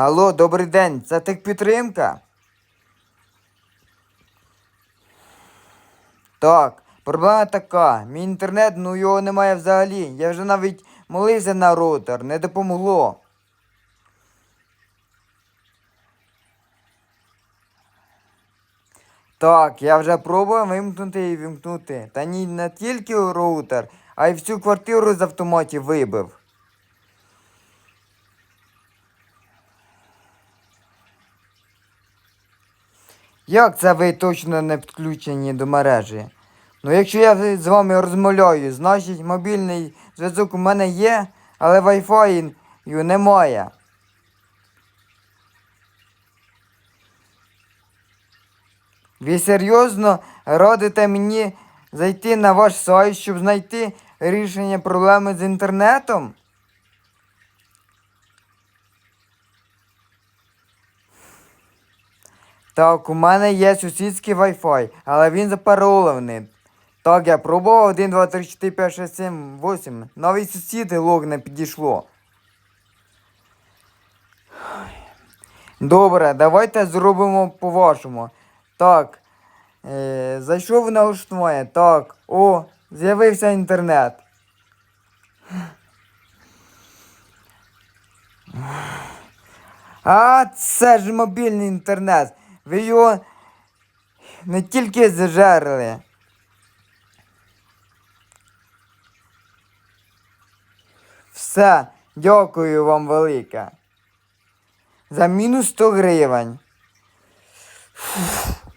Алло, добрий день, це техпідтримка? Так, проблема така. Мій інтернет, ну його немає взагалі. Я вже навіть молився на роутер, не допомогло. Так, я вже пробував вимкнути і вимкнути. Та ні не тільки роутер, а й всю квартиру з автоматів вибив. Як це ви точно не підключені до мережі? Ну, якщо я з вами розмовляю, значить мобільний зв'язок у мене є, але Wi-Fi немає. Ви серйозно радите мені зайти на ваш сайт, щоб знайти рішення проблеми з інтернетом? Так, у мене є сусідський Wi-Fi, але він запаролований. Так, я пробував 1, 2, 3, 4, 5, 6, 7, 8. Навіть сусіди лог не підійшло. Добре, давайте зробимо по-вашому. Так. Е, зайшов в налаштування. Так. О, з'явився інтернет. А, це ж мобільний інтернет. Ви його не тільки зажерли. Все, дякую вам велике. За мінус 100 гривень. Фух.